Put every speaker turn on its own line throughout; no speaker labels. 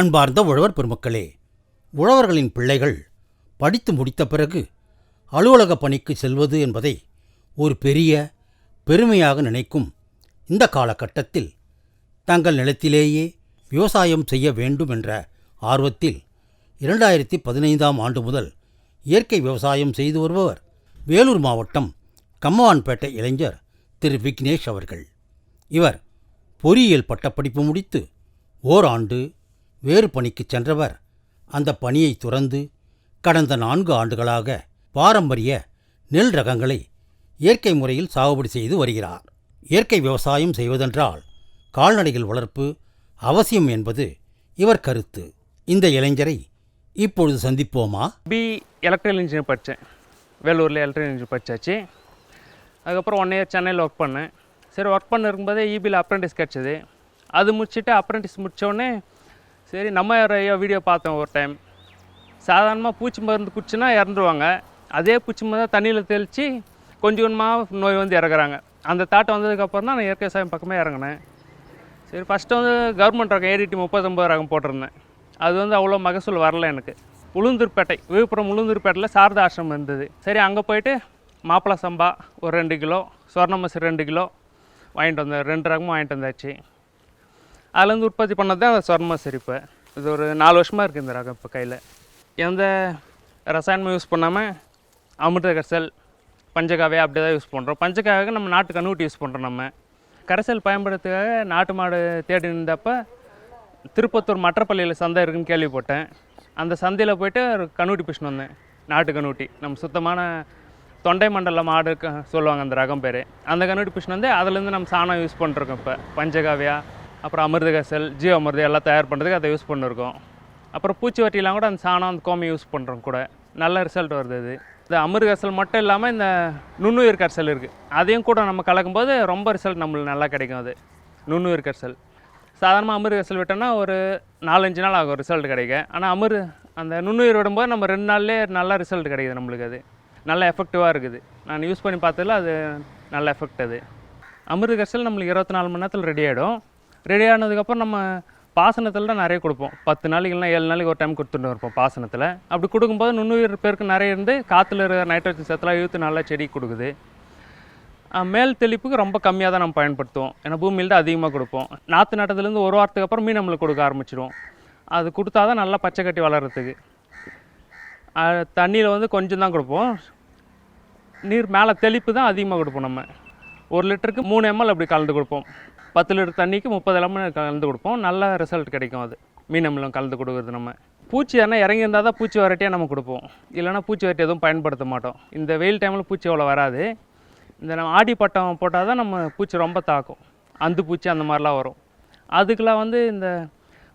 அன்பார்ந்த உழவர் பெருமக்களே உழவர்களின் பிள்ளைகள் படித்து முடித்த பிறகு அலுவலக பணிக்கு செல்வது என்பதை ஒரு பெரிய பெருமையாக நினைக்கும் இந்த காலகட்டத்தில் தங்கள் நிலத்திலேயே விவசாயம் செய்ய வேண்டும் என்ற ஆர்வத்தில் இரண்டாயிரத்தி பதினைந்தாம் ஆண்டு முதல் இயற்கை விவசாயம் செய்து வருபவர் வேலூர் மாவட்டம் கம்மவான்பேட்டை இளைஞர் திரு விக்னேஷ் அவர்கள். இவர் பொறியியல் பட்டப்படிப்பு முடித்து ஓராண்டு வேறு பணிக்கு சென்றவர். அந்த பணியை துறந்து கடந்த நான்கு ஆண்டுகளாக பாரம்பரிய நெல் ரகங்களை இயற்கை முறையில் சாகுபடி செய்து வருகிறார். இயற்கை விவசாயம் செய்வதென்றால் கால்நடைகள் வளர்ப்பு அவசியம் என்பது இவர் கருத்து. இந்த இளைஞரை இப்பொழுது சந்திப்போமா?
பி எலக்ட்ரிக்கல் இன்ஜினியர் படித்தேன். வேலூரில் எலக்ட்ரிக்கல் இன்ஜினியர் படித்தாச்சு அதுக்கப்புறம் ஒன் இயர் சென்னையில் ஒர்க் பண்ணேன். சரி ஒர்க் பண்ண இருக்கும்போதே இபியில் அப்ரெண்டிஸ் கிடச்சிது. அது முடிச்சுட்டு அப்ரெண்டிஸ் முடித்தோடனே சரி நம்ம யாரையோ வீடியோ பார்த்தோம் ஒரு டைம் சாதாரணமாக பூச்சி மருந்து குடிச்சுன்னா இறந்துருவாங்க. அதே பூச்சி மருந்து தண்ணியில் தெளித்து கொஞ்சம் கொஞ்சமாக நோய் வந்து இறக்குறாங்க. அந்த தாட்டம் வந்ததுக்கப்புறம் தான் நான் இயற்கை விவசாயம் பக்கமே இறங்கினேன். சரி ஃபஸ்ட்டு வந்து கவர்மெண்ட் ரகம் ஏடிடி முப்பத்தொம்பது ரகம் போட்டிருந்தேன். அது வந்து அவ்வளோ மகசூல் வரல எனக்கு. உளுந்தூர்பேட்டை விழுப்புரம் உளுந்தூர்பேட்டையில் சாரதா ஆசிரமம் இருந்தது. சரி அங்கே போயிட்டு மாப்பிள சம்பா ஒரு ரெண்டு கிலோ சொர்ணமசி ரெண்டு கிலோ வாங்கிட்டு வந்தேன். ரெண்டு ரகமும் வாங்கிட்டு வந்தாச்சு. அதுலேருந்து உற்பத்தி பண்ணது தான் அந்த சொர்ணமசி இப்போ இது ஒரு நாலு வருஷமாக இருக்குது இந்த ரகம் இப்போ கையில். எந்த ரசாயனமும் யூஸ் பண்ணாமல் அமிர்த கரைசல் பஞ்சகாவியா அப்படி தான் யூஸ் பண்ணுறோம் பஞ்சகாவுக்கு நம்ம நாட்டு கண்ணுக்குட்டி யூஸ் பண்ணுறோம் நம்ம. கரைசல் பயன்படுத்துக்காக நாட்டு மாடு தேடி இருந்தப்போ திருப்பத்தூர் மற்றப்பள்ளியில் சந்தை இருக்குன்னு கேள்விப்பட்டேன். அந்த சந்தையில் போயிட்டு ஒரு கண்ணுட்டி பிடிச்சின்னு வந்தேன். நாட்டு கண்ணுட்டி நம்ம சுத்தமான தொண்டை மண்டல மாடு சொல்லுவாங்க அந்த ரகம் பேர். அந்த கண்ணுட்டி பிடிச்சின்னு வந்து அதுலேருந்து நம்ம சாணம் யூஸ் பண்ணிருக்கோம் இப்போ. பஞ்சகாவியா அப்புறம் அமிர்த கசல் ஜீவ அமிர்தம் எல்லாம் தயார் பண்ணுறதுக்கு அதை யூஸ் பண்ணிருக்கோம். அப்புறம் பூச்சி வட்டிலாம் கூட அந்த சாணம் அந்த கோமி யூஸ் பண்ணுறோம் கூட. நல்ல ரிசல்ட் வருது அது. இந்த அமிர்த கசல் மட்டும் இல்லாமல் இந்த நுண்ணுயிர் கரைசல் இருக்குது அதையும் கூட நம்ம கலக்கும்போது ரொம்ப ரிசல்ட் நம்மளுக்கு நல்லா கிடைக்கும் அது. நுண்ணுயிர் கரைசல். சாதாரணமாக அமிர்த கரைசல் விட்டோம்னா ஒரு நாலஞ்சு நாள் ஆகும் ரிசல்ட் கிடைக்கும் ஆனால் அமிர் அந்த நுண்ணுயிர் விடும்போது நம்ம ரெண்டு நாள்லேயே நல்லா ரிசல்ட் கிடைக்குது நம்மளுக்கு அது. நல்ல எஃபெக்டிவாக இருக்குது. நான் யூஸ் பண்ணி பார்த்ததில் அது நல்ல எஃபெக்ட் அது. அமிர்த கரைசல் நம்மளுக்கு இருபத்தி நாலு மணி நேரத்தில் ரெடி ஆகிடும் ரெடி ஆனதுக்கப்புறம் நம்ம பாசனத்தில் தான் நிறைய கொடுப்போம். பத்து நாளைக்கு இல்லைனா ஏழு நாளைக்கு ஒரு டைம் கொடுத்துட்டு இருப்போம் பாசனத்தில். அப்படி கொடுக்கும்போது நுண்ணுயிர் பேருக்கு நிறைய இருந்து காற்றுல இருக்கிற நைட்ரஜன் சத்தெல்லாம் இழுத்து நல்லா செடி கொடுக்குது. மேல் தெளிப்புக்கு ரொம்ப கம்மியாக தான் நம்ம பயன்படுத்துவோம். ஏன்னா பூமியில் தான் அதிகமாக கொடுப்போம். நாற்று நட்டத்துலேருந்து ஒரு வாரத்துக்கு அப்புறம் மீன் நம்மளுக்கு கொடுக்க ஆரம்பிச்சிடும் அது கொடுத்தா தான் நல்லா பச்சை கட்டி வளர்கிறதுக்கு தண்ணியில் வந்து கொஞ்சம் தான் கொடுப்போம். நீர் மேலே தெளிப்பு தான் அதிகமாக கொடுப்போம் நம்ம. ஒரு லிட்டருக்கு மூணு எம்எல் அப்படி கலந்து கொடுப்போம். பத்து லிட்டர் தண்ணிக்கு முப்பது எம்எல் கலந்து கொடுப்போம். நல்ல ரிசல்ட் கிடைக்கும் அது. மீன் அமிலம் கலந்து கொடுக்குறது நம்ம. பூச்சி எதனா இறங்கி இருந்தால் தான் பூச்சி வரட்டியாக நம்ம கொடுப்போம். இல்லைனா பூச்சி வரட்டி எதுவும் பயன்படுத்த மாட்டோம். இந்த வெயில் டைமில் பூச்சி அவ்வளோ வராது. இந்த நம்ம ஆடி பட்டம் போட்டால் தான் நம்ம பூச்சி ரொம்ப தாக்கும். அந்து பூச்சி அந்த மாதிரிலாம் வரும். அதுக்கெலாம் வந்து இந்த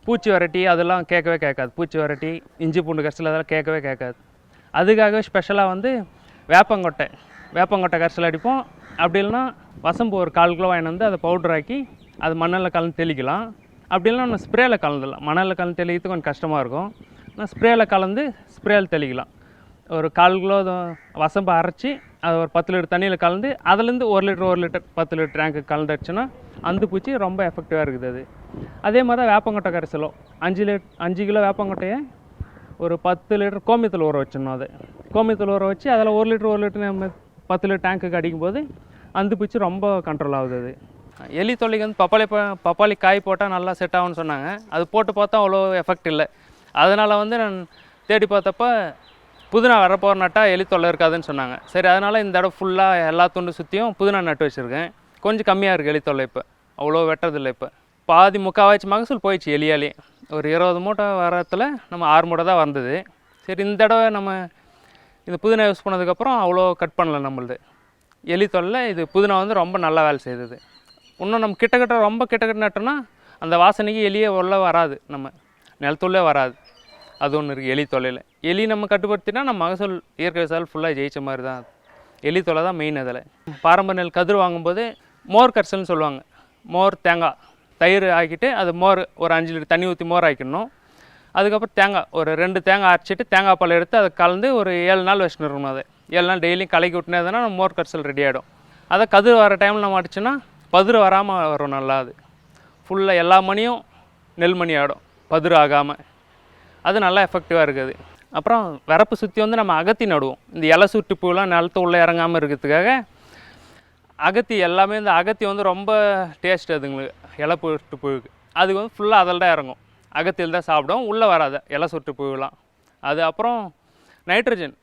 பூச்சி வரட்டி அதெல்லாம் கேட்கவே கேட்காது. பூச்சி வரட்டி இஞ்சி பூண்டு கரிசல் அதெல்லாம் கேட்கவே கேட்காது. அதுக்காகவே ஸ்பெஷலாக வந்து வேப்பங்கொட்டை. வேப்பங்கொட்டை கரிசல் அடிப்போம். அப்படி இல்லைன்னா வசம்பு ஒரு கால் கிலோ வாங்கிட்டு வந்து அதை பவுட்ராக்கி அது மண்ணில் கலந்து தெளிக்கலாம். அப்படி இல்லைன்னா நம்ம ஸ்ப்ரேயில் கலந்துடலாம். மணலில் கலந்து தெளிக்கிறது கொஞ்சம் கஷ்டமாக இருக்கும். ஆனால் ஸ்ப்ரேயில் கலந்து ஸ்ப்ரேயில் தெளிக்கலாம். ஒரு கால் கிலோ வசம்பு அரைச்சி அது ஒரு பத்து லிட்டர் தண்ணியில் கலந்து அதுலேருந்து ஒரு லிட்டர் ஒரு லிட்டர் பத்து லிட்டர் டேங்க்கு கலந்துடுச்சுன்னா அந்த பூச்சி ரொம்ப எஃபெக்டிவாக இருக்குது அது. அதே மாதிரி தான் வேப்பங்கொட்டை கரைசலும். அஞ்சு லிட் அஞ்சு கிலோ வேப்பங்கொட்டையை ஒரு பத்து லிட்டர் கோமியத்தில் ஊற வச்சிடணும் அது. கோமியத்தில் ஊற வச்சு அதில் ஒரு லிட்டர் ஒரு லிட்டர் நம்ம பத்து லிட்டர் டேங்க்குக்கு அடிக்கும்போது அந்த பிச்சு ரொம்ப கண்ட்ரோல் ஆகுது. அது எலி தொல்லைக்கு வந்து பப்பாளி பப்பாளி காய் போட்டால் நல்லா செட் ஆகும்னு சொன்னாங்க. அது போட்டு பார்த்தா அவ்வளோ எஃபெக்ட் இல்லை. அதனால் வந்து நான் தேடி பார்த்தப்ப புதினா வரப்போகிற நட்டா எலி தொல்லை இருக்காதுன்னு சொன்னாங்க. சரி அதனால் இந்த தடவை ஃபுல்லாக எல்லா துண்டு சுற்றியும் புதினா நட்டு வச்சுருக்கேன். கொஞ்சம் கம்மியாக இருக்குது எலி தொல்லை இப்போ. அவ்வளோ வெட்டுறதில்ல இப்போ. பாதி முக்கால்வாசி மகசூல் போயிடுச்சு எலியாலே. ஒரு இருபது மூட்டை வரத்தில் நம்ம ஆறு மூட்டை தான் வந்தது. சரி இந்த தடவை நம்ம இந்த புதினா யூஸ் பண்ணதுக்கப்புறம் அவ்வளோ கட் பண்ணல நம்மளுது. எலி தொல்லை இது புதினா வந்து ரொம்ப நல்லா வேலை செய்தது. இன்னும் நம்ம கிட்ட கிட்ட ரொம்ப கிட்டக்கிட்ட கிட்ட நட்டோம்னா அந்த வாசனைக்கு எலியே உள்ள வராது நம்ம. நிலத்துள்ளே வராது. அது ஒன்று இருக்குது எலி தொல்லையில் எலி நம்ம கட்டுப்படுத்தினா நம்ம மகசூல் இயற்கை விவசாயம் ஃபுல்லாக ஜெயிச்ச மாதிரி தான் எலி தொலை தான் மெயின் அதில். பாரம்பரிய நெல் கதிர் வாங்கும்போது மோர் கரிசல்னு சொல்லுவாங்க. மோர் தேங்காய். தயிர் ஆக்கிட்டு அது மோர் ஒரு அஞ்சு லிட்டர் தண்ணி ஊற்றி மோர் ஆக்கிடணும். அதுக்கப்புறம் தேங்காய் ஒரு ரெண்டு தேங்காய் அரைச்சிட்டு தேங்காய் பால் எடுத்து அதை கலந்து ஒரு ஏழு நாள் வச்சுன்னு இருக்கணும் அதை. ஏழு நாள் டெய்லியும் கலக்கி விட்டுனதுனா நம்ம மோர் கரைசல் ரெடி ஆகிடும் அதை கதிர் வர டைமில் நம்ம அடிச்சோன்னா பதிர் வராமல் வரும் நல்லா அது. ஃபுல்லாக எல்லா மணியும் நெல் மணி ஆகிடும் பதிர் ஆகாமல் அது நல்லா எஃபெக்டிவாக இருக்குது. அப்புறம் வரப்பு சுற்றி வந்து நம்ம அகத்தி நடுவோம். இந்த இலை சுட்டு பூலாம் நிலத்து உள்ளே இறங்காமல் இருக்கிறதுக்காக அகத்தி எல்லாமே இந்த அகத்தி வந்து ரொம்ப டேஸ்ட் அதுங்களுக்கு இலை சுட்டு பூவுக்கு. அதுக்கு வந்து ஃபுல்லாக அதில் தான் இறங்கும். அகத்தியில் தான் சாப்பிடும் உள்ளே வராத இலை சொட்டு புழுலாம் அது அப்புறம் நைட்ரஜன்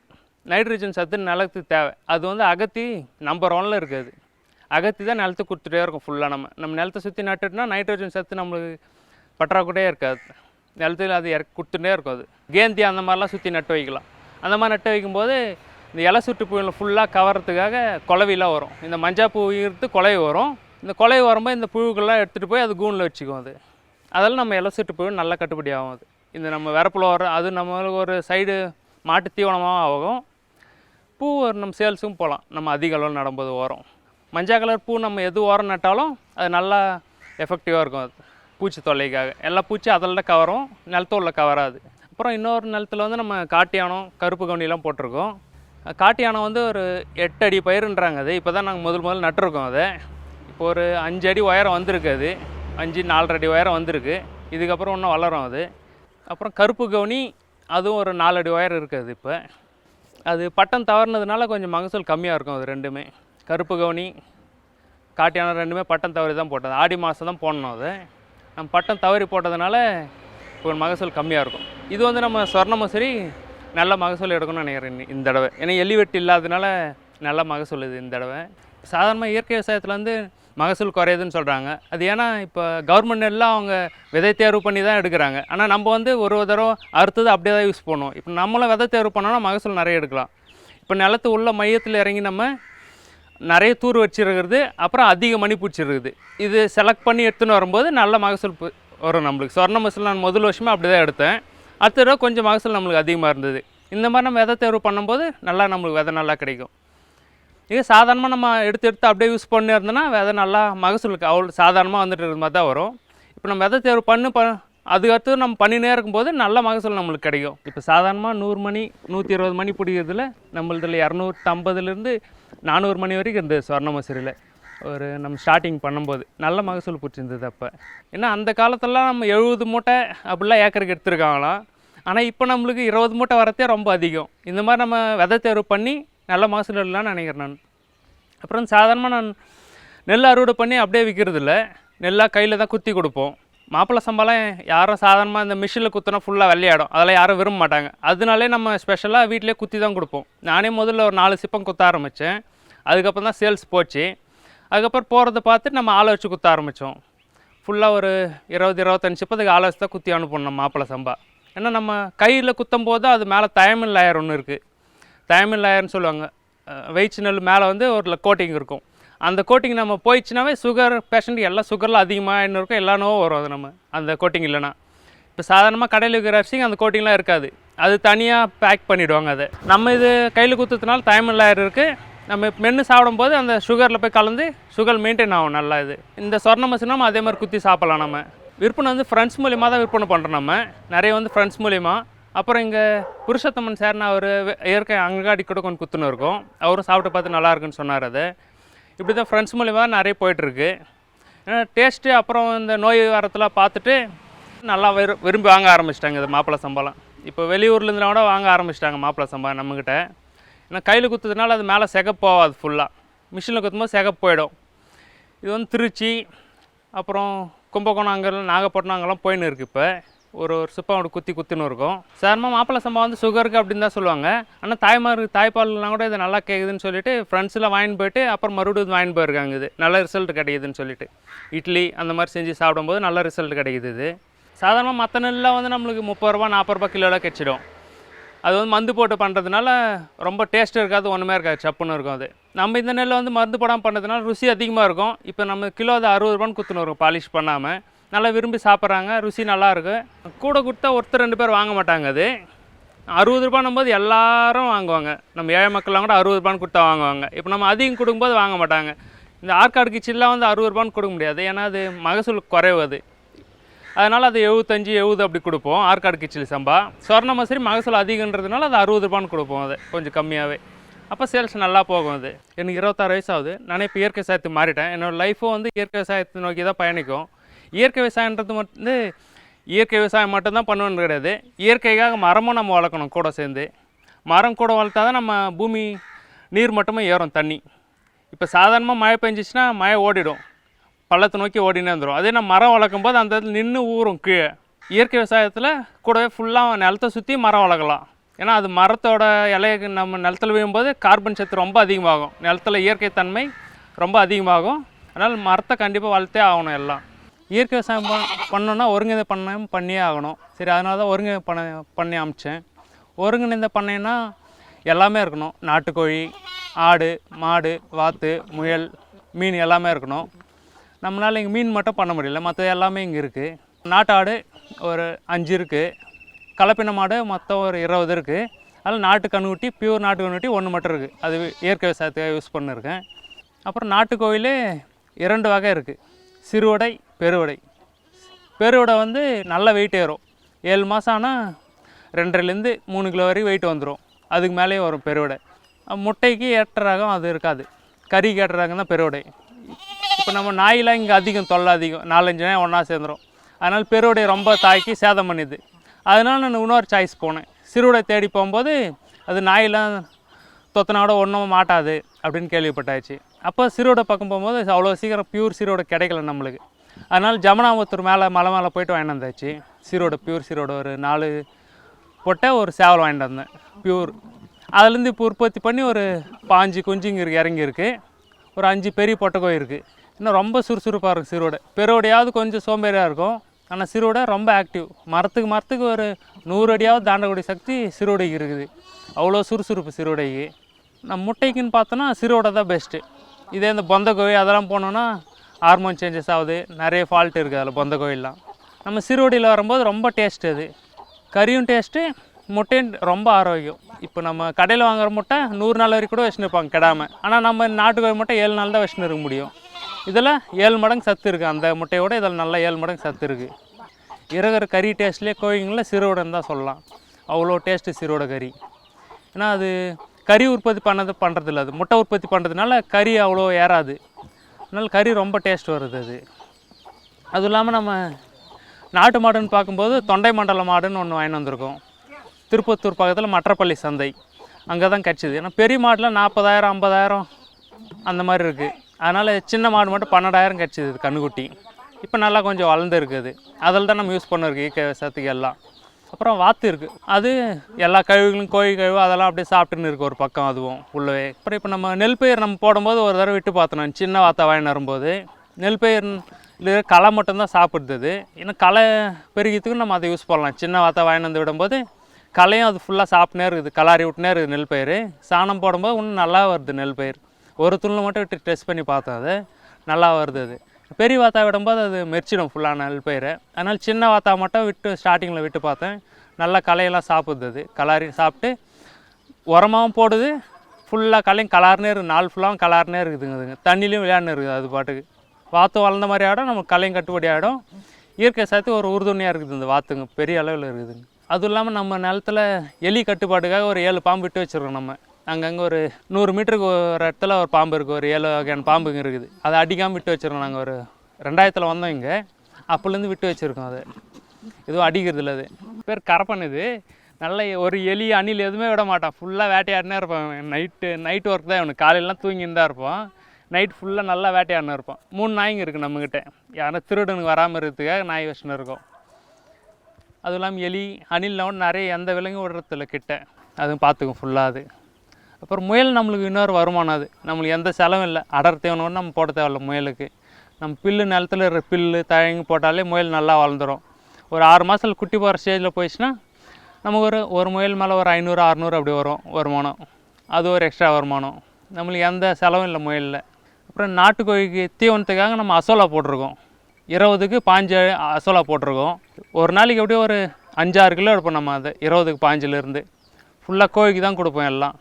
நைட்ரஜன் சத்து நிலத்துக்கு தேவை. அது வந்து அகத்தி நம்பர் ஒனில் இருக்காது. அகத்தி தான் நிலத்துக்கு கொடுத்துட்டே இருக்கும் ஃபுல்லாக நம்ம. நம்ம நிலத்தை சுற்றி நட்டுட்டுனா நைட்ரஜன் சத்து நம்மளுக்கு பற்றாக்குறையே இருக்காது. நிலத்துல அது இறக்கி கொடுத்துட்டே இருக்கும் அது. கேந்தி அந்த மாதிரிலாம் சுற்றி நட்டு வைக்கலாம். அந்த மாதிரி நட்டு வைக்கும்போது இந்த இலை சுட்டு புயலில் ஃபுல்லாக கவர்றதுக்காக குலவிலாம் வரும். இந்த மஞ்சள் பூ ஈர்த்து குலை வரும். இந்த குலை வரும்போது இந்த புழுக்கெல்லாம் எடுத்துகிட்டு போய் அது கூனில் வச்சுக்கும் அது. அதெல்லாம் நம்ம இலை போய் நல்லா கட்டுப்படி ஆகும் அது. இந்த நம்ம வரப்பில் அது நம்மளுக்கு ஒரு சைடு மாட்டு தீவனமாக ஆகும். பூ ஒரு நம்ம சேல்ஸும் போகலாம். நம்ம அதிக அளவில் நடும்போது ஓரம். மஞ்சள் கலர் பூ நம்ம எது ஓரம் நட்டாலும் அது நல்லா எஃபெக்டிவாக இருக்கும் அது. பூச்சி தொல்லைக்காக. எல்லா பூச்சி அதில் கவரும் நிலத்து உள்ள கவராது. அப்புறம் இன்னொரு நிலத்துல வந்து நம்ம காட்டு யானம் கருப்பு கவுனிலாம் போட்டிருக்கோம். காட்டு யானம் வந்து ஒரு எட்டு அடி பயிருன்றாங்க அது. இப்போ தான் நாங்கள் முதல் முதல் நட்டுருக்கோம் அதை. இப்போ ஒரு அஞ்சு அடி உயரம் வந்திருக்கு அது. அஞ்சு நாலரை அடி உயரம் வந்திருக்கு. இதுக்கப்புறம் இன்னும் வளரும் அது. அப்புறம் கருப்பு கவுனி அதுவும் ஒரு நாலடி ஒயர் உயரம் இருக்குது இப்போ. அது பட்டம் தவறுனதுனால கொஞ்சம் மகசூல் கம்மியாக இருக்கும் அது ரெண்டுமே. கருப்பு கவுனி காட்டியான ரெண்டுமே பட்டம் தவறி தான் போட்டது. ஆடி மாதம் தான் போடணும் அது. நம்ம பட்டம் தவறி போட்டதுனால ஒரு மகசூல் கம்மியாக இருக்கும். இது வந்து நம்ம சொர்ணமும் சரி நல்ல மகசூல் எடுக்கணும்னு நினைக்கிறேன் இந்த- தடவை. ஏன்னா எலி வெட்டி இல்லாததுனால நல்ல மகசூல் இது இந்த தடவை. சாதாரணமாக இயற்கை விவசாயத்தில் வந்து மகசூல் குறையுதுன்னு சொல்கிறாங்க அது ஏன்னா இப்போ கவர்மெண்ட் எல்லாம் அவங்க விதை தேர்வு பண்ணி தான் எடுக்கிறாங்க. ஆனால் நம்ம வந்து ஒரு ஒரு தடவை அறுத்தது அப்படியே தான் யூஸ் பண்ணுவோம். இப்போ நம்மளும் விதை தேர்வு பண்ணோன்னா மகசூல் நிறைய எடுக்கலாம். இப்போ நிலத்து உள்ள மையத்தில் இறங்கி நம்ம நிறைய தூர் வச்சிருக்கிறது அப்புறம் அதிக மணி பிடிச்சிருக்குது. இது செலக்ட் பண்ணி எடுத்துன்னு வரும்போது நல்ல மகசூல் பு- வரும் நம்மளுக்கு. சொர்ண மகசூல் நான் முதல் வருஷமே அப்படி தான் எடுத்தேன். அடுத்த தடவை கொஞ்சம் மகசூல் நம்மளுக்கு அதிகமாக இருந்தது. இந்த மாதிரி நம்ம விதை தேர்வு பண்ணும்போது நல்லா நம்மளுக்கு விதை நல்லா கிடைக்கும். இதே சாதாரணமாக நம்ம எடுத்து எடுத்து அப்படியே யூஸ் பண்ணி இருந்தோன்னா விதை நல்லா மகசூலுக்கு அவ்வளோ சாதாரணமாக வந்துட்டு இருக்கிற மாதிரி தான் வரும். இப்போ நம்ம விதை தேர்வு பண்ணு ப அதுக்கடுத்து நம்ம பண்ணினே இருக்கும்போது நல்ல மகசூல் நம்மளுக்கு கிடைக்கும். இப்போ சாதாரணமாக நூறு மணி நூற்றி இருபது மணி பிடிக்கிறதுல நம்மளதில் இரநூத்தம்பதுலேருந்து நானூறு மணி வரைக்கும் இருந்தது சொர்ண மசூரியில். ஒரு நம்ம ஸ்டார்டிங் பண்ணும்போது நல்ல மகசூல் பிடிச்சிருந்தது அப்போ. ஏன்னா அந்த காலத்திலலாம் நம்ம எழுபது மூட்டை அப்படிலாம் ஏக்கருக்கு எடுத்திருக்காங்களாம். ஆனால் இப்போ நம்மளுக்கு இருபது மூட்டை வரத்தே ரொம்ப அதிகம். இந்த மாதிரி நம்ம விதை தேர்வு பண்ணி நல்ல மகசூல் இல்லைன்னு நினைக்கிறேன் நான். அப்புறம் சாதாரணமாக நான் நெல் அறுவடை பண்ணி அப்படியே விற்கிறது இல்லை நெல்லாக கையில் தான் குத்தி கொடுப்போம். மாப்பிள்ளை சம்பளம் யாரும் சாதாரணமாக இந்த மிஷினில் குத்தினா ஃபுல்லாக விளையாடும் அதெல்லாம் யாரும் விரும்ப மாட்டாங்க. அதனாலே நம்ம ஸ்பெஷலாக வீட்டிலே குத்தி தான் கொடுப்போம். நானே முதல்ல ஒரு நாலு சிப்பம் குத்த ஆரம்பித்தேன் அதுக்கப்புறம் தான் சேல்ஸ் போச்சு. அதுக்கப்புறம் போகிறத பார்த்து நம்ம ஆளை வச்சு குத்த ஆரம்பித்தோம் ஃபுல்லாக ஒரு இருபது இருபத்தஞ்சு சிப்பத்துக்கு ஆளை வச்சு தான் குத்தி அனுப்பணும் நம்ம மாப்பிள்ளை சம்பா. ஏன்னா நம்ம கையில் குத்தும் போது அது மேலே தயமில் லேயர் ஒன்று இருக்குது தயமில் லேயர்னு சொல்லுவாங்க. வெயிட்ஸ் நெல் மேலே வந்து ஒரு கோட்டிங் இருக்கும். அந்த கோட்டிங் நம்ம போயிடுச்சுனாவே சுகர் பேஷண்ட் எல்லாம் சுகரில் அதிகமாக என்ன இருக்கும் எல்லா நோவும் வரும் அது நம்ம. அந்த கோட்டிங் இல்லைனா இப்போ சாதாரணமாக கடையில் இருக்கிற அரிசிங்க அந்த கோட்டிங்லாம் இருக்காது. அது தனியாக பேக் பண்ணிவிடுவாங்க அதை. நம்ம இது கையில் குத்துறதுனால டைமண்ட் லேயர் இருக்குது நம்ம மென்று சாப்பிடும்போது அந்த சுகரில் போய் கலந்து சுகர் மெயின்டைன் ஆகும் நல்லா இது. இந்த சொர்ண மசினா அதே மாதிரி குத்தி சாப்பிடலாம் நம்ம. விற்பனை வந்து ஃப்ரெண்ட்ஸ் மூலியமாக தான் விற்பனை பண்ணுறோம் நம்ம. நிறைய வந்து ஃப்ரெண்ட்ஸ் மூலியமாக அப்புறம் இங்கே புருஷத்தம்மன் சார்னு அவர் இயற்கை அங்காடி கூட கொஞ்சம் குத்துன்னு இருக்கும். அவரும் சாப்பிட்டு பார்த்து நல்லா இருக்குன்னு சொன்னார் அது. இப்படி தான் ஃப்ரெண்ட்ஸ் மூலிமா நிறைய போயிட்டுருக்கு. ஏன்னா டேஸ்ட்டு அப்புறம் இந்த நோய் வாரத்தெலாம் பார்த்துட்டு நல்லா விரு விரும்பி வாங்க ஆரம்பிச்சிட்டாங்க இது மாப்பிள்ளை சம்பளம். இப்போ வெளியூர்லேருந்துலாம் கூட வாங்க ஆரம்பிச்சிட்டாங்க மாப்பிள்ளை சம்பளம் நம்மக்கிட்ட ஏன்னா கையில் குத்துறதுனால அது மேலே செகப்பு போகாது ஃபுல்லாக மிஷினில் குத்தும்போது செகப்பு போயிடும். இது வந்து திருச்சி அப்புறம் கும்பகோணம் அங்கெல்லாம் நாகப்பட்டினம் அங்கெல்லாம் போயின்னு இருக்குது இப்போ. ஒரு ஒரு சிப்பம் அப்படி குத்தி குத்தின்னு இருக்கும். சாதாரணமாக மாப்பிள்ளை சம்பா வந்து சுகருக்கு அப்படின்னு தான் சொல்லுவாங்க. ஆனால் தாய்மார் தாய்ப்பால்லாம் கூட இது நல்லா கேட்குதுன்னு சொல்லிட்டு ஃப்ரெண்ட்ஸ்லாம் வாங்கிட்டு போயிட்டு அப்புறம் மறுபடியும் இது வாங்கிட்டு போயிருக்காங்க இது. நல்ல ரிசல்ட் கிடைக்குதுன்னு சொல்லிட்டு. இட்லி அந்த மாதிரி செஞ்சு சாப்பிடும்போது நல்ல ரிசல்ட் கிடைக்குது இது. சாதாரணமாக மற்ற நெல்லாம் வந்து நம்மளுக்கு முப்பது ரூபா நாற்பது ரூபா கிலோலாம் கிடச்சிடும் அது வந்து மருந்து போட்டு பண்ணுறதுனால ரொம்ப டேஸ்ட் இருக்காது ஒன்றுமே இருக்காது சப்புன்னு இருக்கும் அது. நம்ம இந்த நெல்லை வந்து மருந்து போடாமல் பண்ணுறதுனால ருசி அதிகமாக இருக்கும். இப்போ நம்ம கிலோ அது அறுபது ரூபான்னு குத்துன்னு வரும் பாலிஷ் பண்ணாமல் நல்லா விரும்பி சாப்பிட்றாங்க ருசி நல்லாயிருக்கு கூட கொடுத்தா ஒருத்தர் ரெண்டு பேர் வாங்க மாட்டாங்க அது. அறுபது ரூபான்னும் போது எல்லாரும் வாங்குவாங்க. நம்ம ஏழை மக்கள்லாம் கூட அறுபது ரூபான்னு கொடுத்தா வாங்குவாங்க. இப்போ நம்ம அதிகம் கொடுக்கும்போது வாங்க மாட்டாங்க. இந்த ஆற்காடு கிச்சன்லாம் வந்து அறுபது ரூபான்னு கொடுக்க முடியாது. ஏன்னா அது மகசூல் குறைவு அது. அதனால் அது எழுபத்தஞ்சி எழுபது அப்படி கொடுப்போம். ஆற்காடு கிச்சிலி சம்பா. சொர்ண மசரி மகசூல் அதிகன்றதுனால அது அறுபது ரூபான்னு கொடுப்போம் அது. கொஞ்சம் கம்மியாகவே அப்போ சேல்ஸ் நல்லா போகும் அது. எனக்கு இருபத்தாறு வயசு ஆகுது. நானே இப்போ இயற்கை விவசாயத்துக்கு மாறிட்டேன். என்னோடய லைஃப்பும் வந்து இயற்கை விவசாயத்தை நோக்கி தான் பயணிக்கும். இயற்கை விவசாயன்றது வந்து இயற்கை விவசாயம் மட்டும்தான் பண்ணணும்னு கிடையாது. இயற்கைக்காக மரமும் நம்ம வளர்க்கணும் கூட சேர்ந்து. மரம் கூட வளர்த்தா தான் நம்ம பூமி நீர் மட்டுமே ஏறும் தண்ணி. இப்போ சாதாரணமாக மழை பெஞ்சிச்சுன்னா மழை ஓடிடும். பள்ளத்தை நோக்கி ஓடினே வந்துடும் அதே நம்ம மரம் வளர்க்கும் போது அந்த இடத்துல நின்று ஊறும் கீழே. இயற்கை விவசாயத்தில் கூடவே ஃபுல்லாக நிலத்தை சுற்றி மரம் வளர்க்கலாம். ஏன்னா அது மரத்தோட இலைய நம்ம நிலத்துல விழும்போது கார்பன் சத்து ரொம்ப அதிகமாகும். நிலத்துல இயற்கை தன்மை ரொம்ப அதிகமாகும். அதனால் மரத்தை கண்டிப்பாக வளர்த்தே ஆகணும் எல்லாம். இயற்கை விவசாயம் பண் பண்ணோன்னா ஒருங்கிணைந்த பண்ணை பண்ணியே ஆகணும். சரி அதனால தான் ஒருங்கிணைந்த பண்ணை பண்ணி அமைச்சேன். ஒருங்கிணைந்த பண்ணைன்னா எல்லாமே இருக்கணும். நாட்டுக்கோழி ஆடு மாடு வாத்து முயல் மீன் எல்லாமே இருக்கணும். நம்மளால் இங்கே மீன் மட்டும் பண்ண முடியல. மற்ற எல்லாமே இங்கே இருக்குது நாட்டு ஆடு ஒரு அஞ்சு இருக்குது கலப்பின மாடு மொத்தம் ஒரு இருபது இருக்குது அதில் நாட்டு கண்ணுக்குட்டி பியூர் நாட்டு கண்ணுக்குட்டி ஒன்று மட்டும் இருக்குது அது இயற்கை விவசாயத்துக்காக யூஸ் பண்ணியிருக்கேன் அப்புறம் நாட்டுக்கோயில் இரண்டு வகை இருக்குது சிறுவடை பெருவடை. பெருவடை வந்து நல்ல வெயிட் ஏறும். ஏழு மாதம் ஆனால் ரெண்டரைலேருந்து மூணு கிலோ வரைக்கும் வெயிட் வந்துடும் அதுக்கு மேலேயே வரும் பெருவடை. முட்டைக்கு ஏற்ற ரகம் அது இருக்காது. கறிக்கு ஏற்ற ரகம் தான் பெருவடை. இப்போ நம்ம நாயெலாம் இங்கே அதிகம் தொல்லை அதிகம். நாலஞ்சு நாய் ஒன்றா சேர்ந்துரும். அதனால் பெருவடை ரொம்ப தாக்கி சேதம் பண்ணிது. அதனால் நான் இன்னொரு சாய்ஸ் போனேன். சிறுவடை தேடி போகும்போது அது நாயெல்லாம் தொத்தனோட ஒன்றும் மாட்டாது அப்படின்னு கேள்விப்பட்டாச்சு. அப்போ சிறுவடை பக்கம் போகும்போது அவ்வளோ சீக்கிரம் பியூர் சிறுவடை கிடைக்கல நம்மளுக்கு. அதனால் ஜமுனாபுத்தூர் மேலே மலை மேலே போயிட்டு வாங்கிட்டு வந்தாச்சு. சீரோட பியூர் சீரோட ஒரு நாலு பொட்டை ஒரு சேவல் வாங்கிட்டு வந்தேன். பியூர் அதுலேருந்து இப்போ உற்பத்தி பண்ணி ஒரு பாஞ்சு குஞ்சுங்க இருக்கு இறங்கியிருக்கு. ஒரு அஞ்சு பெரிய பொட்டக்கோய் இருக்குது இன்னும் ரொம்ப சுறுசுறுப்பாக இருக்கும் சிறுவடை பெருவடையாவது கொஞ்சம் சோம்பேறியாக இருக்கும். ஆனால் சிறுவடை ரொம்ப ஆக்டிவ் மரத்துக்கு மரத்துக்கு ஒரு நூறு அடியாவது தாண்டக்கூடிய சக்தி சிறுவடைக்கு இருக்குது. அவ்வளோ சுறுசுறுப்பு சிறுவடைக்கு நம்ம முட்டைக்குன்னு பார்த்தோன்னா சிறுவடை தான் பெஸ்ட்டு இதே இந்த பொந்த அதெல்லாம் போனோன்னா ஹார்மோன் சேஞ்சஸ் ஆகுது நிறைய ஃபால்ட் இருக்குது அதில் பொந்த கோயிலெலாம். நம்ம சிறுவடியில் வரும்போது ரொம்ப டேஸ்ட் அது கறியும் டேஸ்ட்டு முட்டையும் ரொம்ப ஆரோக்கியம். இப்போ நம்ம கடையில் வாங்குற முட்டை நூறு நாள் வரைக்கும் கூட வச்சுன்னு இருப்பாங்க கெடாமல் ஆனால் நம்ம நாட்டுக்கோழி முட்டை ஏழு நாள் தான் வச்சுன்னு இருக்க முடியும். இதில் ஏழு மடங்கு சத்து இருக்குது அந்த முட்டையோட இதில் நல்லா ஏழு மடங்கு சத்து இருக்குது இருக்கிற கறி டேஸ்ட்லேயே கோழிங்களில் சிறுவடைன்னு தான் சொல்லலாம். அவ்வளோ டேஸ்ட்டு சிறுவடை கறி. ஏன்னா அது கறி உற்பத்தி பண்ணது பண்ணுறதில்ல அது முட்டை உற்பத்தி பண்ணுறதுனால கறி அவ்வளோ ஏறாது. அதனால் கறி ரொம்ப டேஸ்ட் வருது அது. அதுவும் இல்லாமல் நம்ம நாட்டு மாடுன்னு பார்க்கும்போது தொண்டை மண்டல மாடுன்னு ஒன்று வாங்கி வந்திருக்கோம். திருப்பத்தூர் பக்கத்தில் மற்றப்பள்ளி சந்தை. அங்கே தான் கிடச்சிது. ஏன்னா பெரிய மாட்டில் நாற்பதாயிரம் ஐம்பதாயிரம் அந்த மாதிரி இருக்குது அதனால் சின்ன மாடு மட்டும் பன்னெண்டாயிரம் கிடச்சிது கண்ணுக்குட்டி. இப்போ நல்லா கொஞ்சம் வளர்ந்துருக்குது அதில் தான் நம்ம யூஸ் பண்ணிருக்கு ஈக்க சத்துக்கு எல்லாம் அப்புறம் வாத்து இருக்குது அது எல்லா கழிவுகளும் கோழி கழிவு அதெல்லாம் அப்படியே சாப்பிட்டுன்னு இருக்குது ஒரு பக்கம் அதுவும் உள்ளவே. அப்புறம் இப்போ நம்ம நெல் பயிர் நம்ம போடும்போது ஒரு தடவை விட்டு பார்த்தோம் நான் சின்ன வாத்தை வாங்கி வரும்போது நெல் பயிர் இல்லை களை மட்டும்தான் சாப்பிடுது அது. இன்னும் களை பெருகிறதுக்கு நம்ம அதை யூஸ் பண்ணலாம். சின்ன வாத்தை வாங்கி வந்து விடும்போது களையும் அது ஃபுல்லாக சாப்பிட்டுனே இருக்குது கலாரி விட்டுனே இருக்குது நெல் பயிர் சாணம் போடும்போது இன்னும் நல்லா வருது நெல் பயிர். ஒரு துணில் மட்டும் விட்டு டெஸ்ட் பண்ணி பார்த்தோம் அது. நல்லா வருது அது. பெரிய வாத்தா விடும்போது அது மெரிச்சிடும் ஃபுல்லாக நெல் பயிரை. அதனால் சின்ன வாத்தா மட்டும் விட்டு ஸ்டார்டிங்கில் விட்டு பார்த்தேன். நல்லா களையெல்லாம் சாப்பிடுது அது. கலாரி சாப்பிட்டு உரமாகவும் போடுது. ஃபுல்லாக களையும் கலார்னே இருக்குது நாள் ஃபுல்லாகவும் கலார்னே இருக்குதுங்க அதுங்க. தண்ணிலையும் விளையாடுனு இருக்குது அது பாட்டுக்கு. வாத்து வளர்ந்த மாதிரி ஆகிடும். நம்ம களையும் கட்டுப்படி ஆகிடும். இயற்கை சேர்த்து ஒரு உறுதுணையாக இருக்குது இந்த வாத்துங்க. பெரிய அளவில் இருக்குதுங்க. அதுவும் இல்லாமல் நம்ம நிலத்துல எலி கட்டுப்பாட்டுக்காக ஒரு ஏழு பாம்பு விட்டு வச்சுருக்கோம் நம்ம. அங்கங்கே ஒரு நூறு மீட்டருக்கு ஒரு இடத்துல ஒரு பாம்பு இருக்குது ஒரு ஏழு வகையான பாம்புங்க இருக்குது. அதை அடிக்காமல் விட்டு வச்சுருக்கோம் நாங்கள் ஒரு ரெண்டாயிரத்தில் வந்தோம் இங்கே. அப்போலேருந்து விட்டு வச்சுருக்கோம் அதை. எதுவும் அடிக்கிறது இல்லை அது. பேர் கரப்பன் இது. நல்ல ஒரு எலி அணில் எதுவுமே விட மாட்டான். ஃபுல்லாக வேட்டையாடினே இருப்பான் நைட்டு நைட் ஒர்க் தான் இவனுக்கு. காலையிலலாம் தூங்கின்னு தான் இருப்போம் நைட் ஃபுல்லாக நல்லா வேட்டையாடினு இருப்போம் மூணு நாய்ங்க இருக்குது நம்மக்கிட்ட யாரும் திருடனுக்கு வராமல் இருக்கிறதுக்காக நாய் வச்சுன்னு இருக்கோம். அதுவும் இல்லாமல் எலி அணில்லாம் நிறைய எந்த விலங்கும் விடுறதில்ல கிட்ட. அதுவும் பார்த்துக்கும் ஃபுல்லாக அது. அப்புறம் முயல் நம்மளுக்கு இன்னொரு வருமானம் அது. நம்மளுக்கு எந்த செலவும் இல்லை. அடர் தேவனோடு நம்ம போட தேவையில்ல முயலுக்கு. நம்ம பில்லு நிலத்துல இருக்கிற பில்லு தழங்கி போட்டாலே முயல் நல்லா வளர்ந்துடும் ஒரு ஆறு மாதத்தில் குட்டி போகிற ஸ்டேஜில் போயிடுச்சுன்னா நமக்கு ஒரு ஒரு முயல் மேலே ஒரு ஐநூறு அறநூறு அப்படி வரும் வருமானம். அது ஒரு எக்ஸ்ட்ரா வருமானம். நம்மளுக்கு எந்த செலவும் இல்லை முயலில். அப்புறம் நாட்டுக்கோழிக்கு தீவனத்துக்காக நம்ம அசோலா போட்டிருக்கோம். இருபதுக்கு பாஞ்சு அசோலா போட்டிருக்கோம். ஒரு நாளைக்கு எப்படியும் ஒரு அஞ்சாறு கிலோ எடுப்போம் நம்ம அதை இருபதுக்கு பாஞ்சிலேருந்து. ஃபுல்லாக கோழிக்கு தான் கொடுப்போம் எல்லாம்.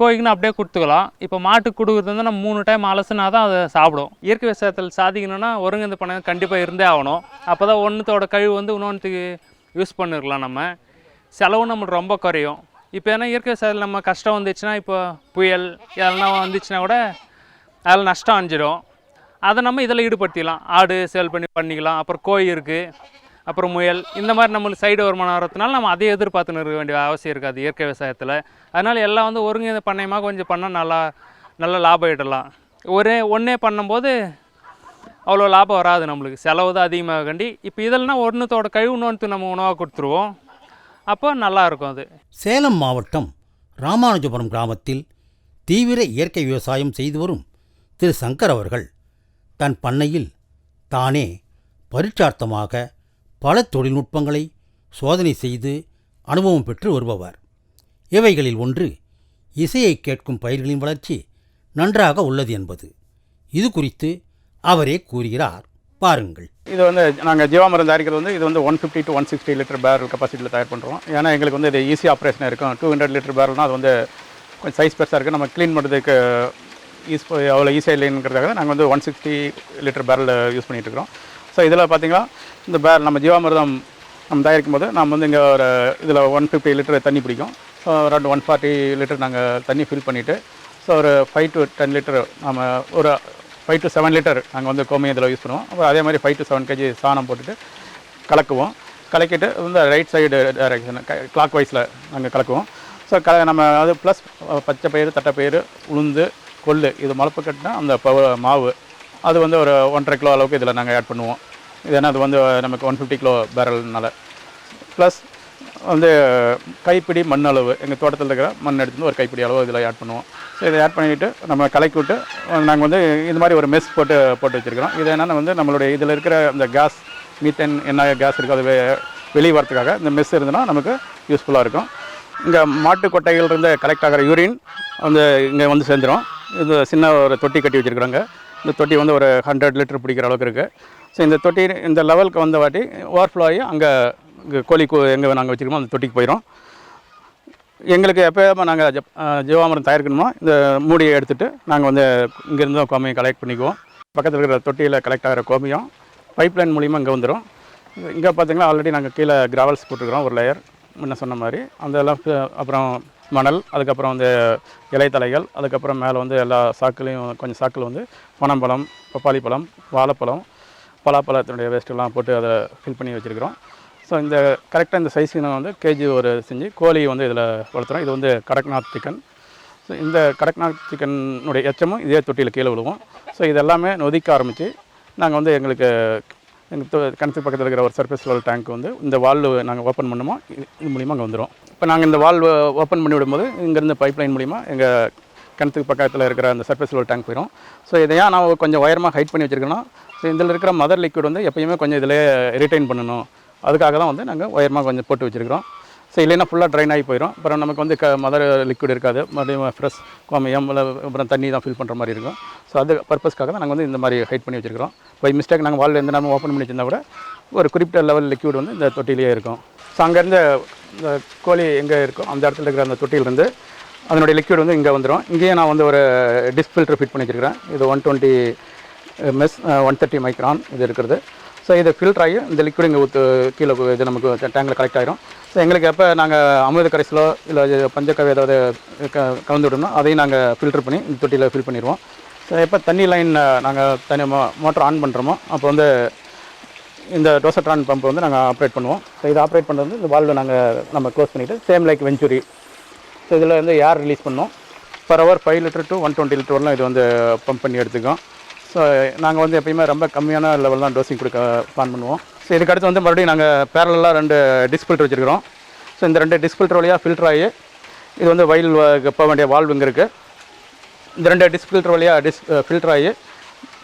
கோயிக்குன்னு அப்படியே கொடுத்துக்கலாம். இப்போ மாட்டுக்கு கொடுக்குறது வந்து நம்ம மூணு டைம் அலசுனா தான் அதை சாப்பிடும். இயற்கை விவசாயத்தில் சாதிக்கணும்னா ஒருங்கிணைந்த பணம் கண்டிப்பாக இருந்தே ஆகணும். அப்போ தான் ஒன்றுத்தோட கழிவு வந்து இன்னொன்றுத்துக்கு யூஸ் பண்ணிருக்கலாம் நம்ம. செலவும் நம்மளுக்கு ரொம்ப குறையும். இப்போ ஏன்னா இயற்கை விவசாயத்தில் நம்ம கஷ்டம் வந்துச்சுன்னா இப்போ புயல் இதெல்லாம் வந்துச்சுன்னா கூட அதில் நஷ்டம் அஞ்சிடும் அதை நம்ம இதில் ஈடுபடுத்திக்கலாம் ஆடு சேல் பண்ணி பண்ணிக்கலாம். அப்புறம் கோழி இருக்குது அப்புறம் முயல் இந்த மாதிரி நம்மளுக்கு சைடு வருமானம் வரதுனால நம்ம அதை எதிர்பார்த்துன்னு இருக்க வேண்டிய அவசியம் இருக்காது இயற்கை விவசாயத்தில். அதனால் எல்லாம் வந்து ஒருங்கிணைந்த பண்ணையமாக கொஞ்சம் பண்ணால் நல்லா நல்லா லாபம் ஈட்டலாம். ஒரே ஒன்றே பண்ணும்போது அவ்வளோ லாபம் வராது நம்மளுக்கு. செலவு தான் அதிகமாக கண்டி இப்போ இதெல்லாம் ஒன்றுத்தோட கழிவு இன்னொன்று நம்ம உணவாக கொடுத்துருவோம். அப்போ நல்லா இருக்கும் அது.
சேலம் மாவட்டம் ராமானுஜபுரம் கிராமத்தில் தீவிர இயற்கை விவசாயம் செய்து வரும் திரு சங்கர் அவர்கள் தன் பண்ணையில் தானே பரீட்சார்த்தமாக பல தொழில்நுட்பங்களை சோதனை செய்து அனுபவம் பெற்று வருபவர். இவைகளில் ஒன்று இசையை கேட்கும் பயிர்களின் வளர்ச்சி நன்றாக உள்ளது என்பது. இது குறித்து அவரே கூறுகிறார். பாருங்கள்.
இது வந்து நாங்கள் ஜீவாமரம் தயாரிக்கிறது வந்து இது வந்து one fifty to one sixty litre barrel கெப்பாசிட்டியில் தயார் பண்ணுறோம் ஏன்னா எங்களுக்கு வந்து இது ஈஸி ஆப்ரேஷன் இருக்கும். டூ ஹண்ட்ரட் லிட்டர் பேரல்னால் அது வந்து கொஞ்சம் சைஸ் பெருசாக இருக்குது நம்ம க்ளீன் பண்ணுறதுக்கு யூஸ் அவ்வளோ ஈஸியாக இல்லைங்கிறதுக்காக நாங்கள் வந்து one sixty litre barrel use பண்ணிகிட்டு இருக்கிறோம். ஸோ இதில் பார்த்தீங்கன்னா இந்த பேர் நம்ம ஜீவாமிர்தம் நம்ம தயாரிக்கும் போது நம்ம வந்து இங்கே ஒரு இதில் ஒன் ஃபிஃப்டி லிட்டர் தண்ணி பிடிக்கும். ஸோ ரெண்டு ஒன் ஃபார்ட்டி லிட்டர் நாங்கள் தண்ணி ஃபில் பண்ணிவிட்டு ஸோ ஒரு ஃபைவ் டு டென் லிட்டர் நம்ம ஒரு ஃபைவ் டு செவன் லிட்டர் நாங்கள் வந்து கோமியம் இதில் யூஸ் பண்ணுவோம். அப்புறம் அதே மாதிரி ஃபைவ் டு செவன் கேஜி சாணம் போட்டுட்டு கலக்குவோம். கலக்கிட்டு வந்து ரைட் சைடு டைரக்ஷன் கிளாக் வைஸில் நாங்கள் கலக்குவோம். ஸோ க நம்ம அது ப்ளஸ் பச்சை பயிறு தட்டைப்பயிறு உளுந்து கொள்ளு இது முளப்பு கட்டினா அந்த பவ மாவு அது வந்து ஒரு ஒன்றரை கிலோ அளவுக்கு இதில் நாங்கள் ஆட் பண்ணுவோம். ஏன்னா அது வந்து நமக்கு ஒன் ஃபிஃப்டி கிலோ பேரல்னால ப்ளஸ் வந்து கைப்பிடி மண் அளவு எங்கள் தோட்டத்தில் இருக்கிற மண் எடுத்து வந்து ஒரு கைப்பிடி அளவு இதில் ஆட் பண்ணுவோம். ஸோ இதை ஆட் பண்ணிவிட்டு நம்ம கலக்கி விட்டு நாங்கள் வந்து இது மாதிரி ஒரு மெஸ் போட்டு போட்டு வச்சுருக்கிறோம். இது என்னென்னா வந்து நம்மளுடைய இதில் இருக்கிற இந்த கேஸ் மீத்தேன் என்ன கேஸ் இருக்கோ அது வெ- வெளியே வரத்துக்காக இந்த மெஸ் இருந்ததுன்னா நமக்கு யூஸ்ஃபுல்லாக இருக்கும். இங்கே மாட்டு கொட்டைகள்லேருந்து கலெக்ட் ஆகிற யூரின் வந்து இங்கே வந்து சேர்ந்துடும் இது சின்ன ஒரு தொட்டி கட்டி வச்சுருக்குறாங்க. இந்த தொட்டி வந்து ஒரு ஹண்ட்ரட் லிட்டர் பிடிக்கிற அளவுக்கு இருக்குது ஸோ இந்த தொட்டி இந்த லெவலுக்கு வந்த வாட்டி ஓவர்ஃப்ளோ ஆகி அங்கே இங்கே கோழி கூ எங்கே நாங்கள் வச்சுருக்கோமோ அந்த தொட்டிக்கு போயிடும் எங்களுக்கு எப்போ நாங்கள் ஜீவாமரம் தயாரிக்கணுமோ இந்த மூடியை எடுத்துகிட்டு நாங்கள் வந்து இங்கேருந்து கோமியம் கலெக்ட் பண்ணிக்குவோம். பக்கத்தில் இருக்கிற தொட்டியில் கலெக்ட் ஆகிற கோமியம் பைப் லைன் மூலிமா இங்கே வந்துடும் இங்கே பார்த்தீங்கன்னா ஆல்ரெடி நாங்கள் கீழே கிராவல்ஸ் போட்டுருக்குறோம் ஒரு லேயர் முன்ன சொன்ன மாதிரி. அந்த எல்லாம் அப்புறம் மணல் அதுக்கப்புறம் வந்து இலைத்தலைகள் அதுக்கப்புறம் மேலே வந்து எல்லா சாக்குலையும் கொஞ்சம் சாக்கில் வந்து பனம்பழம் பப்பாளி பழம் வாழைப்பழம் பலாப்பழத்தினுடைய வேஸ்ட்டெல்லாம் போட்டு அதை ஃபில் பண்ணி வச்சுருக்கிறோம். ஸோ இந்த கரெக்டாக இந்த சைஸுக்கு நான் வந்து கேஜி ஒரு செஞ்சு கோழி வந்து இதில் வளர்த்துறோம். இது வந்து கடக்நாத் சிக்கன் ஸோ இந்த கடக்நாத் சிக்கனுடைய எச்சமும் இதே தொட்டியில் கீழே விழுவோம். ஸோ இது எல்லாமே நொதிக்க ஆரம்பித்து நாங்கள் வந்து எங்களுக்கு எங்கள் கிணத்துக்கு பக்கத்தில் இருக்கிற ஒரு சர்ஃபேஸ் லெவல் டேங்க் வந்து இந்த வால்வு நாங்கள் ஓப்பன் பண்ணுமோ? இது இது மூலிமா அங்கே வந்துடும் இப்போ நாங்கள் இந்த வால்வு ஓப்பன் பண்ணி விடும்போது இங்கேருந்து பைப் லைன் மூலிமா எங்கள் கிணத்துக்கு பக்கத்தில் இருக்கிற அந்த சர்ஃபேஸ் லெவல் டேங்க் போயிடும் ஸோ இதை ஏன் நான் கொஞ்சம் உயரமாக ஹைட் பண்ணி வச்சுருக்கணும் ஸோ இதில் இருக்கிற மதர் லிக்விட் வந்து எப்பயுமே கொஞ்சம் இதிலே ரிட்டைன் பண்ணணும். அதுக்காக தான் வந்து நாங்கள் உயரமாக கொஞ்சம் போட்டு வச்சுருக்கிறோம். ஸோ இல்லைன்னா ஃபுல்லாக ட்ரைன் ஆகி போயிடும் அப்புறம் நமக்கு வந்து க மதர் லிக்விட் இருக்காது. மறுபடியும் ஃப்ரெஷ் கோமயம் அப்புறம் தண்ணி தான் ஃபில் பண்ணுற மாதிரி இருக்கும். ஸோ அது பர்பஸ்க்காக தான் நாங்கள் வந்து இந்த மாதிரி ஹைட் பண்ணி வச்சுருக்கிறோம். பை மிஸ்டேக் நாங்கள் வால் எந்த நேரம் ஓப்பன் பண்ணி வச்சிருந்தா கூட ஒரு குறிப்பிட்ட லெவல் லிக்விட் வந்து இந்த தொட்டிலேயே இருக்கும். ஸோ அங்கேருந்து இந்த கோழி எங்கே இருக்கோ அந்த இடத்துல இருக்கிற அந்த தொட்டியிலிருந்து அதனுடைய லிக்விட் வந்து இங்கே வந்துடும் இங்கேயே நான் வந்து ஒரு டிஸ்க் ஃபில்டர் ஃபிட் பண்ணி வச்சுருக்கிறேன். இது one twenty mesh one thirty micron இது இருக்கிறது. ஸோ இது ஃபில்டர் ஆகி இந்த லிக்விட் இங்கே ஊற்று கீழே இது நமக்கு டேங்கில் கலெக்ட் ஆயிரும். ஸோ எங்களுக்கு எப்போ நாங்கள் அமிர்த கரைசலோ இல்லை பஞ்சக்கவி ஏதாவது க கலந்து விடணும் அதையும் நாங்கள் ஃபில்டர் பண்ணி இந்த தொட்டியில் ஃபில் பண்ணிடுவோம் ஸோ எப்போ தண்ணி லைன் நாங்கள் தனி மோ மோட்டர் ஆன் பண்ணுறோமோ அப்போ வந்து இந்த டோசட்ரான் பம்ப் வந்து நாங்கள் ஆப்ரேட் பண்ணுவோம். ஸோ இதை ஆப்ரேட் பண்ணுறது வந்து இந்த வால்வை நாங்கள் நம்ம க்ளோஸ் பண்ணிவிட்டு சேம் லைக் வெஞ்சுரி ஸோ இதில் வந்து ஏர் ரிலீஸ் பண்ணோம். Per hour five litre to one twenty litre வரலாம் இது வந்து பம்ப் பண்ணி எடுத்துக்கோம் ஸோ நாங்கள் வந்து எப்பயுமே ரொம்ப கம்மியான லெவல் தான் டோசிங் கொடுக்க பிளான் பண்ணுவோம். ஸோ இதுக்கு அடுத்து வந்து மறுபடியும் நாங்கள் பேரலாக ரெண்டு டிஸ்க் ஃபில்டர் வச்சுருக்கிறோம். ஸோ இந்த ரெண்டு டிஸ்க் ஃபில்டர் வழியாக ஃபில்டர் ஆகி இது வந்து வயல் போக வேண்டிய வால்வு இங்கே இருக்குது இந்த ரெண்டு டிஸ்க் ஃபில்டர் வழியாக டிஸ் ஃபில்டர் ஆகி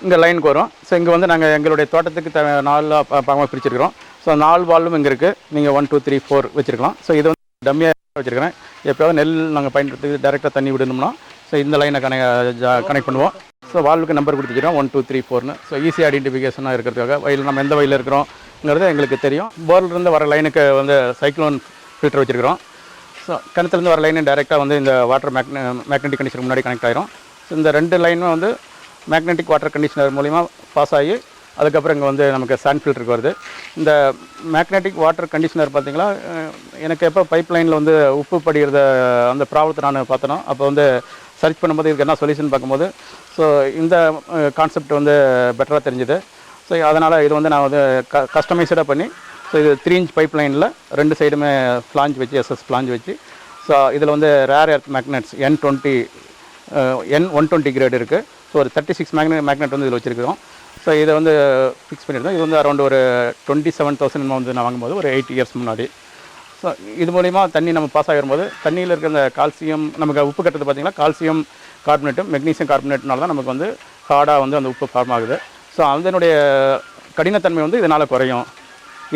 இங்கே லைனுக்கு வரும். ஸோ இங்கே வந்து நாங்கள் எங்களுடைய தோட்டத்துக்கு த நாலு பாகமாக பிரிச்சிருக்கிறோம். ஸோ நாலு வால்வும் இங்கே இருக்குது நீங்கள் ஒன் டூ த்ரீ ஃபோர் வச்சுருக்கலாம். ஸோ இது வந்து டம்மியாக வச்சுருக்கிறேன். எப்போயாவது நெல் நாங்கள் பயன்படுத்தி டேரெக்டாக தண்ணி விடணும்னா ஸோ இந்த லைனை கனெக்ட் கனெக்ட் பண்ணுவோம். ஸோ வால்வுக்கு நம்பர் கொடுத்துக்கிறோம். ஒன் டூ த்ரீ ஃபோர்னு ஸோ ஈஸி ஐடென்டிஃபிகேஷனாக இருக்கிறதுக்காக வயலில் நம்ம எந்த வயலில் இருக்கிறோங்கிறது எங்களுக்கு தெரியும். போர்லேருந்து வர லைனுக்கு வந்து சைக்ளோன் ஃபில்டர் வச்சுருக்கிறோம். ஸோ கிணத்துலேருந்து வர லைனு டேரெக்டாக வந்து இந்த வாட்டர் மேக்ன மேக்னெட்டிக் கண்டிஷன் முன்னாடி கனெக்ட் ஆகிரும் ஸோ இந்த ரெண்டு லைனும் வந்து மேக்னெட்டிக் வாட்டர் கண்டிஷனர் மூலிமா பாஸ் ஆகி அதுக்கப்புறம் இங்கே வந்து நமக்கு சாண்ட் ஃபில்டருக்கு வருது. இந்த மேக்னெட்டிக் வாட்டர் கண்டிஷனர் பார்த்திங்களா எனக்கு எப்போ பைப் லைனில் வந்து உப்பு படிகிறத அந்த ப்ராப்ளத்தை நான் பார்த்தனோ அப்போ வந்து சர்ச் பண்ணும்போது இதுக்கு என்ன சொல்யூஷன் பார்க்கும்போது ஸோ இந்த கான்செப்ட் வந்து பெட்டராக தெரிஞ்சுது. ஸோ அதனால் இது வந்து நான் வந்து க கஸ்டமைஸ்டாக பண்ணி ஸோ இது த்ரீ இன்ச் பைப் லைனில் ரெண்டு சைடுமே ஃப்ளாஞ்ச் வச்சு எஸ்எஸ் ஃப்ளாஞ்ச் வச்சு ஸோ இதில் வந்து rare earth magnets N twenty N one twenty grade இருக்குது ஸோ ஒரு தேர்ட்டி சிக்ஸ் மேக்னெட் மேக்னெட் வந்து இதில் வச்சுருக்கிறோம். ஸோ இதை வந்து ஃபிக்ஸ் பண்ணியிருந்தோம். இது வந்து அரௌண்ட் ஒரு டுவெண்ட்டி செவன் தௌசண்ட் வந்து நான் வாங்கும்போது ஒரு எயிட் இயர்ஸ் முன்னாடி. ஸோ இது மூலிமா தண்ணி நம்ம பாஸ் ஆகிடும்போது தண்ணியில் இருக்கிற அந்த கால்சியம் நமக்கு உப்பு கட்டுறது பார்த்திங்கன்னா கால்சியம் கார்பனேட்டும் மெக்னீசியம் கார்பனேட்னால தான் நமக்கு வந்து ஹார்டாக வந்து அந்த உப்பு ஃபார்ம் ஆகுது. ஸோ அதனுடைய கடினத்தன்மை வந்து இதனால் குறையும்.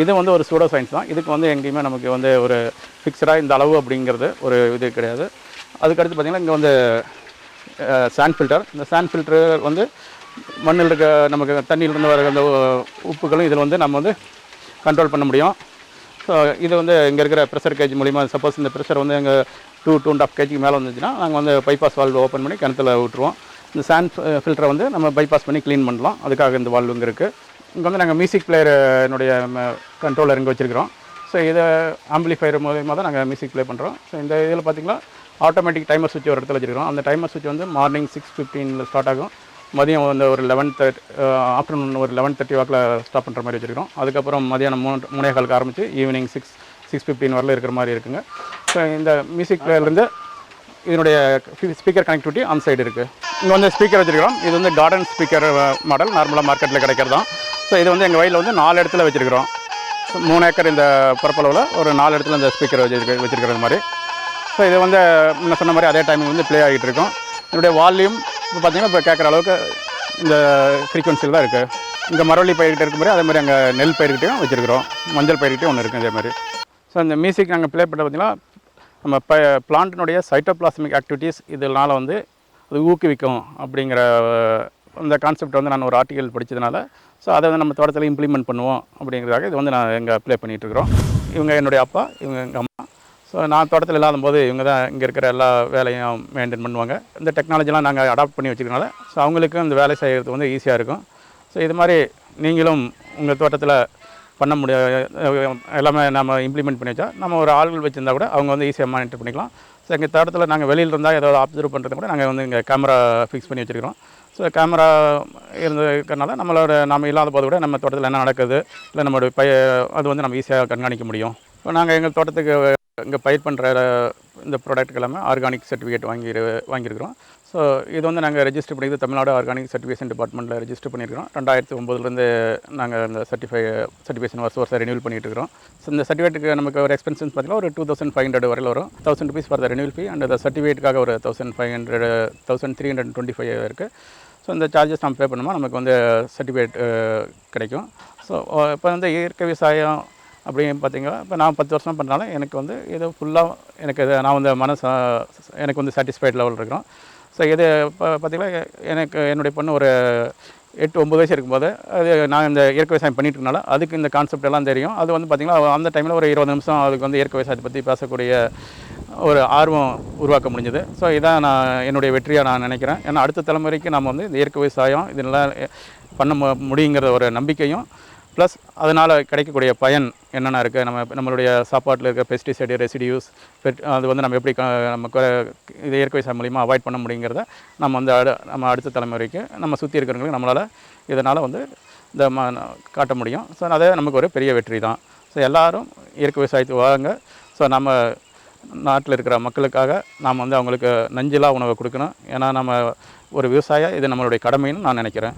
இது வந்து ஒரு சூடோ சயின்ஸ் தான். இதுக்கு வந்து எங்கேயுமே நமக்கு வந்து ஒரு ஃபிக்ஸடாக இந்த அளவு அப்படிங்கிறது ஒரு இது கிடையாது. அதுக்கடுத்து பார்த்திங்கன்னா இங்கே வந்து சாண்ட் ஃபில்டர் இந்த சாண்ட் ஃபில்டர் வந்து மண்ணில் இருக்க நமக்கு தண்ணியிலிருந்து வர அந்த உப்புகளும் இதில் வந்து நம்ம வந்து கண்ட்ரோல் பண்ண முடியும். ஸோ இது வந்து இங்கே இருக்கிற ப்ரெஷர் கேஜ் மூலிமா சப்போஸ் இந்த ப்ரெஷர் வந்து எங்கள் டூ டூ அண்ட் ஆஃப் கேஜிக்கு மேலே வந்துச்சுன்னா நாங்கள் வந்து பைபாஸ் வால்வு ஓப்பன் பண்ணி கிணத்துல விட்டுருவோம். இந்த சாண்ட் ஃபில்டரை வந்து நம்ம பைபாஸ் பண்ணி க்ளீன் பண்ணலாம். அதுக்காக இந்த வால்வு இங்கே இருக்குது இங்கே வந்து நாங்கள் மியூசிக் பிளேயருனுடைய கண்ட்ரோலர் இங்கே வச்சுருக்கிறோம். ஸோ இதை ஆம்பிளிஃபையர் மூலியமாக தான் நாங்கள் மியூசிக் ப்ளே பண்ணுறோம் ஸோ இந்த இதில் பார்த்திங்கன்னா ஆட்டோமேட்டிக் டைமர் சுவிட்ச் ஒரு இடத்துல வச்சுருக்கிறோம். அந்த டைமர் சுவிட்ச் வந்து மார்னிங் சிக்ஸ் ஃபிஃப்டீனில் ஸ்டார்ட் ஆகும். மதியம் வந்து ஒரு லெவன் தேர்ட் ஆஃப்டர்நூன் ஒரு லெவன் தேர்ட்டி வாக்கில் ஸ்டாப் பண்ணுற மாதிரி வச்சுருக்கோம் அதுக்கப்புறம் மதியானம் மூணு மூணே காலுக்கு ஆரம்பித்து ஈவினிங் சிக்ஸ் சிக்ஸ் ஃபிஃப்டின் வரல இருக்கிற மாதிரி இருக்குங்க. ஸோ இந்த மியூசிக் இதனுடைய ஸ்பீக்கர் கனெக்டிவிட்டி ஆன் சைடு இருக்குது இங்கே வந்து ஸ்பீக்கர் வச்சுருக்கிறோம். இது வந்து கார்டன் ஸ்பீக்கர் மாடல் நார்மலாக மார்க்கெட்டில் கிடைக்கிறது தான். ஸோ இது வந்து எங்கள் வயலில் வந்து நாலு இடத்துல வச்சுருக்கிறோம். மூணு ஏக்கர் இந்த பரப்பளவில் ஒரு நாலு இடத்துல இந்த ஸ்பீக்கர் வச்சிருக்க வச்சுருக்கிறது மாதிரி. ஸோ இது வந்து முன்ன சொன்ன மாதிரி அதே டைமிங் வந்து ப்ளே ஆகிட்டு இருக்கும். இதனுடைய வால்யூம் இப்போ பார்த்தீங்கன்னா இப்போ கேட்குற அளவுக்கு இந்த ஃப்ரீக்வன்சியில் தான் இருக்குது இங்கே மரவள்ளி பயிர்கிட்ட இருக்கும் மாதிரி அதே மாதிரி அங்கே நெல் பயிர்கிட்டையும் வச்சுருக்கிறோம். மஞ்சள் பயிர்கிட்டையும் ஒன்று இருக்குது இதே மாதிரி. ஸோ அந்த மியூசிக் நாங்கள் ப்ளே பண்ண பார்த்தீங்கன்னா நம்ம ப பிளான்ட்டினுடைய சைட்டோபிளாஸ்மிக் ஆக்டிவிட்டீஸ் இதனால் வந்து அது ஊக்குவிக்கும் அப்படிங்கிற அந்த கான்செப்ட் வந்து நான் ஒரு ஆர்டிகல் படித்ததுனால ஸோ அதை வந்து நம்ம தோட்டத்தில் இம்ப்ளிமெண்ட் பண்ணுவோம் அப்படிங்கிறதாக இது வந்து நான் எங்கள் ப்ளே பண்ணிகிட்ருக்குறோம் இவங்க என்னுடைய அப்பா இவங்க எங்கள் அம்மா. ஸோ நான் தோட்டத்தில் இல்லாத போது இவங்க தான் இங்கே இருக்கிற எல்லா வேலையும் மெயின்டைன் பண்ணுவாங்க. இந்த டெக்னாலஜிலாம் நாங்கள் அடாப்ட் பண்ணி வச்சுக்கிறனால ஸோ அவங்களுக்கும் இந்த வேலை செய்கிறது வந்து ஈஸியாக இருக்கும். ஸோ இது மாதிரி நீங்களும் உங்கள் தோட்டத்தில் பண்ண முடிய எல்லாமே நம்ம இம்ப்ளிமெண்ட் பண்ணி வச்சா நம்ம ஒரு ஆள்கள் வச்சுருந்தா கூட அவங்க வந்து ஈஸியாக மானிட்டர் பண்ணிக்கலாம். ஸோ எங்கள் தோட்டத்தில் நாங்கள் வெளியில் இருந்தால் ஏதாவது அப்சர்வ் பண்ணுறது கூட நாங்கள் வந்து இங்கே கேமரா ஃபிக்ஸ் பண்ணி வச்சுருக்கிறோம். ஸோ கேமரா இருந்துக்கிறனால நம்மளோட நம்ம இல்லாத போது கூட நம்ம தோட்டத்தில் என்ன நடக்குது இல்லை நம்மளோட பய அது வந்து நம்ம ஈஸியாக கண்காணிக்க முடியும். இப்போ நாங்கள் எங்கள் தோட்டத்துக்கு இங்கே பயிர் பண்ணுற இந்த ப்ராடக்ட் எல்லாமே ஆர்கானிக் சர்டிஃபிகேட் வாங்கி வாங்கியிருக்கிறோம். ஸோ இது வந்து நாங்கள் ரெஜிஸ்டர் பண்ணிக்கிறது தமிழ்நாடு ஆர்கானிக் சர்டிஃபிகேஷன் டிபார்ட்மெண்ட்டில் ரெஜிஸ்டர் பண்ணியிருக்கிறோம். ரெண்டாயிரத்தி ஒம்போதுலேருந்து நாங்கள் இந்த சர்டிஃபை சர்டிஃபிகேஷன் வருஷம் வருஷம் ரினியூல் பண்ணிட்டு இருக்கிறோம் ஸோ இந்த சர்டிஃபிகேட்டுக்கு நமக்கு ஒரு எக்ஸ்பென்சஸ் பார்த்தீங்கன்னா ஒரு டூ தௌசண்ட் ஃபைவ் ஹண்ட்ரட் வரையில் வரும். Thousand rupees for the renewal fee and அந்த சர்டிஃபிகேட்டுக்காக ஒரு thousand five hundred thousand three hundred twenty five இருக்குது ஸோ இந்த சார்ஜஸ் நம்ம பே பண்ணுமா நமக்கு வந்து சர்டிஃபிகேட் கிடைக்கும். ஸோ இப்போ வந்து இயற்கை விவசாயம் அப்படின்னு பார்த்தீங்கன்னா இப்போ நான் பத்து வருஷம் பண்ணாலும் எனக்கு வந்து இது ஃபுல்லாக எனக்கு இது நான் வந்து மனசு எனக்கு வந்து சாட்டிஸ்ஃபைட் லெவல் இருக்கிறோம். ஸோ இது இப்போ பார்த்தீங்கன்னா எனக்கு என்னுடைய பொண்ணு ஒரு எட்டு ஒம்பது வயசு இருக்கும்போது அது நான் இந்த இயற்கை விவசாயம் பண்ணிட்டு இருக்கனால அதுக்கு இந்த கான்செப்ட் எல்லாம் தெரியும். அது வந்து பார்த்திங்கன்னா அந்த டைமில் ஒரு இருபது நிமிஷம் அதுக்கு வந்து இயற்கை விவசாயத்தை பற்றி பேசக்கூடிய ஒரு ஆர்வம் உருவாக்க முடிஞ்சது. ஸோ இதான் நான் என்னுடைய வெற்றியாக நான் நினைக்கிறேன். ஏன்னா அடுத்த தலைமுறைக்கு நம்ம வந்து இந்த இயற்கை விவசாயம் இதெல்லாம் பண்ண முடியுங்கிற ஒரு நம்பிக்கையும் ப்ளஸ் அதனால் கிடைக்கக்கூடிய பயன் என்னென்ன இருக்குது நம்ம நம்மளுடைய சாப்பாட்டில் இருக்க பெஸ்டிசைடு ரெசிடியூஸ் அது வந்து நம்ம எப்படி க- நம்ம இது இயற்கை விவசாயம் மூலிமா அவாய்ட் பண்ண முடியுங்கிறத நம்ம வந்து அடு நம்ம அடுத்த தலைமுறைக்கு நம்ம சுற்றி இருக்கிறவங்களுக்கு நம்மளால் இதனால் வந்து இந்த ம காட்ட முடியும். ஸோ அதே நமக்கு ஒரு பெரிய வெற்றி தான். ஸோ எல்லோரும் இயற்கை விவசாயத்துக்கு வாங்க. ஸோ நம்ம நாட்டில் இருக்கிற மக்களுக்காக நாம் வந்து அவங்களுக்கு நஞ்சிலா உணவை கொடுக்கணும். ஏன்னா நம்ம ஒரு விவசாய இது நம்மளுடைய கடமைன்னு நான் நினைக்கிறேன்.